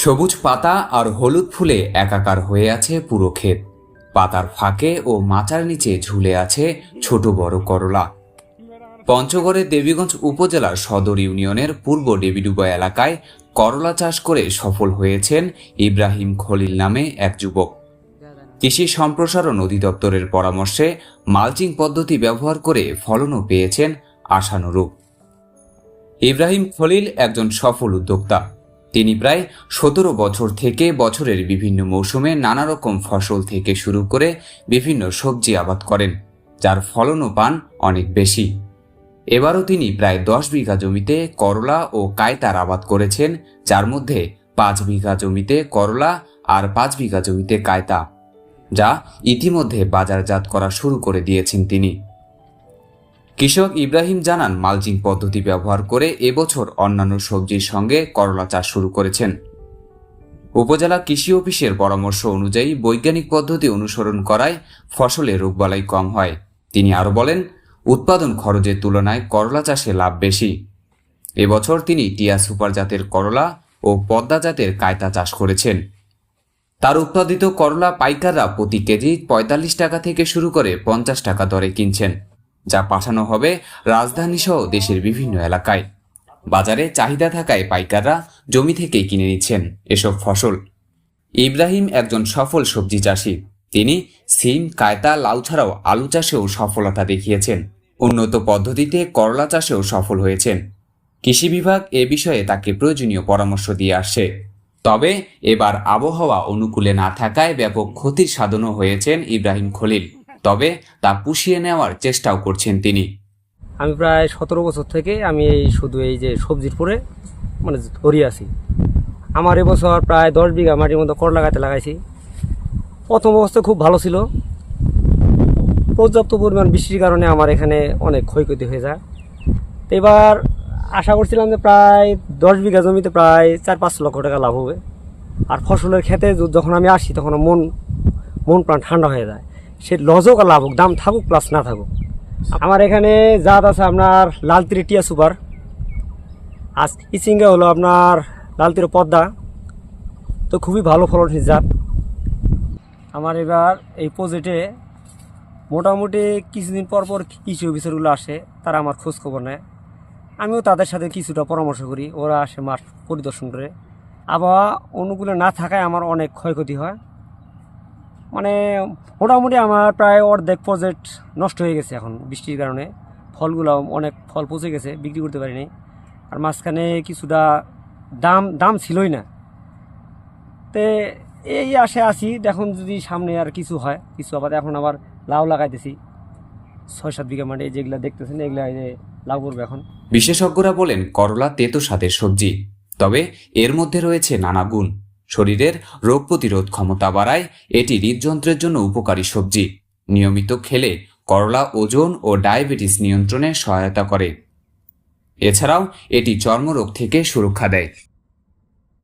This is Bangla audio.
সবুজ পাতা আর হলুদ ফুলে একাকার হয়ে আছে পুরো ক্ষেত। পাতার ফাঁকে ও মাচার নিচে ঝুলে আছে ছোট বড় করলা। পঞ্চগড়ের দেবীগঞ্জ উপজেলার সদর ইউনিয়নের পূর্ব ডেবিডুবা এলাকায় করলা চাষ করে সফল হয়েছেন ইব্রাহিম খলিল নামে এক যুবক। কৃষি সম্প্রসারণ অধিদপ্তরের পরামর্শে মালচিং পদ্ধতি ব্যবহার করে ফলনও পেয়েছেন আশানুরূপ। ইব্রাহিম খলিল একজন সফল উদ্যোক্তা। তিনি প্রায় সতেরো বছর থেকে বছরের বিভিন্ন মৌসুমে নানা রকম ফসল থেকে শুরু করে বিভিন্ন সবজি আবাদ করেন, যার ফলনও পান অনেক বেশি। এবারও তিনি প্রায় দশ বিঘা জমিতে করলা ও কায়তার আবাদ করেছেন, যার মধ্যে পাঁচ বিঘা জমিতে করলা আর পাঁচ বিঘা জমিতে কায়তা, যা ইতিমধ্যে বাজারজাত করা শুরু করে দিয়েছেন তিনি। কৃষক ইব্রাহিম জানান, মালচিং পদ্ধতি ব্যবহার করে এবছর অন্যান্য সবজির সঙ্গে করলা চাষ শুরু করেছেন। উপজেলা কৃষি অফিসের পরামর্শ অনুযায়ী বৈজ্ঞানিক পদ্ধতি অনুসরণ করায় ফসলে রোগবালাই কম হয়। তিনি আরও বলেন, উৎপাদন খরচের তুলনায় করলা চাষে লাভ বেশি। এবছর তিনি টিয়া সুপার জাতের করলা ও পদ্মা জাতের কায়তা চাষ করেছেন। তার উৎপাদিত করলা পাইকাররা প্রতি কেজি পঁয়তাল্লিশ টাকা থেকে শুরু করে পঞ্চাশ টাকা দরে কিনছেন। যা পাঠানো হবে রাজধানী সহ দেশের বিভিন্ন এলাকায়। বাজারে চাহিদা থাকায় পাইকাররা জমি থেকেই কিনে নিচ্ছেন এসব ফসল। ইব্রাহিম একজন সফল সবজি চাষি। তিনি সিম, কায়তা, লাউ ছাড়াও আলু চাষেও সফলতা দেখিয়েছেন। উন্নত পদ্ধতিতে করলা চাষেও সফল হয়েছেন। কৃষি বিভাগ এ বিষয়ে তাকে প্রয়োজনীয় পরামর্শ দিয়ে আসছে। তবে এবার আবহাওয়া অনুকূলে না থাকায় ব্যাপক ক্ষতির সাধনও হয়েছেন ইব্রাহিম খলিল। তবে তা পুষিয়ে নেওয়ার চেষ্টাও করছেন তিনি। আমি প্রায় সতেরো বছর থেকে আমি এই শুধু এই যে সবজির পরে মানে ধরি আছি। আমার এবছর প্রায় দশ বিঘা মাটির মতো করলা গাছে লাগাইছি। প্রথম অবস্থা খুব ভালো ছিল। পর্যাপ্ত পরিমাণ বৃষ্টির কারণে আমার এখানে অনেক ক্ষয়ক্ষতি হয়ে যায়। এবার আশা করছিলাম যে প্রায় দশ বিঘা জমিতে প্রায় চার পাঁচ লক্ষ টাকা লাভ হবে। আর ফসলের ক্ষেতে যখন আমি আসি, তখন মন মন প্রাণ ঠান্ডা হয়ে যায়। সে লজক আর লাভ হোক দাম থাকুক প্লাস না থাকুক। আমার এখানে জাত আছে আপনার লাল তীরে টিয়া সুপার। আর ইচিঙ্গা হলো আপনার লাল তীরে পদ্মা। তো খুবই ভালো ফলনশীল জাত। আমার এবার এই প্রজেক্টে মোটামুটি কিছুদিন পর পর কৃষি অফিসারগুলো আসে, তারা আমার খোঁজ খবর নেয়। আমিও তাদের সাথে কিছুটা পরামর্শ করি, ওরা আসে মাঠ পরিদর্শন করে। আবহাওয়া অনুকূলে না থাকায় আমার অনেক ক্ষয়ক্ষতি হয়। মানে মোটামুটি আমার প্রায় অর্ধেক প্রজেক্ট নষ্ট হয়ে গেছে এখন বৃষ্টির কারণে। ফলগুলো অনেক ফল পচে গেছে, বিক্রি করতে পারিনি। আর মাঝখানে কিছুটা দাম দাম ছিলই না। তে এই আসি দেখুন যদি সামনে আর কিছু হয়, কিছু আবার এখন আবার লাউ লাগাইতেছি। ছয় সাত বিঘা মাঠে যেগুলো দেখতেছেন, এগুলো লাউ করবে এখন। বিশেষজ্ঞরা বলেন, করলা, তেতো স্বাদের সবজি। তবে এর মধ্যে রয়েছে নানা গুণ। শরীরের রোগ প্রতিরোধ ক্ষমতা বাড়ায়, এটি হৃদযন্ত্রের জন্য উপকারী সবজি। নিয়মিত খেলে করলা, ওজন ও ডায়াবেটিস নিয়ন্ত্রণে সহায়তা করে। এছাড়াও এটি চর্মরোগ থেকে সুরক্ষা দেয়।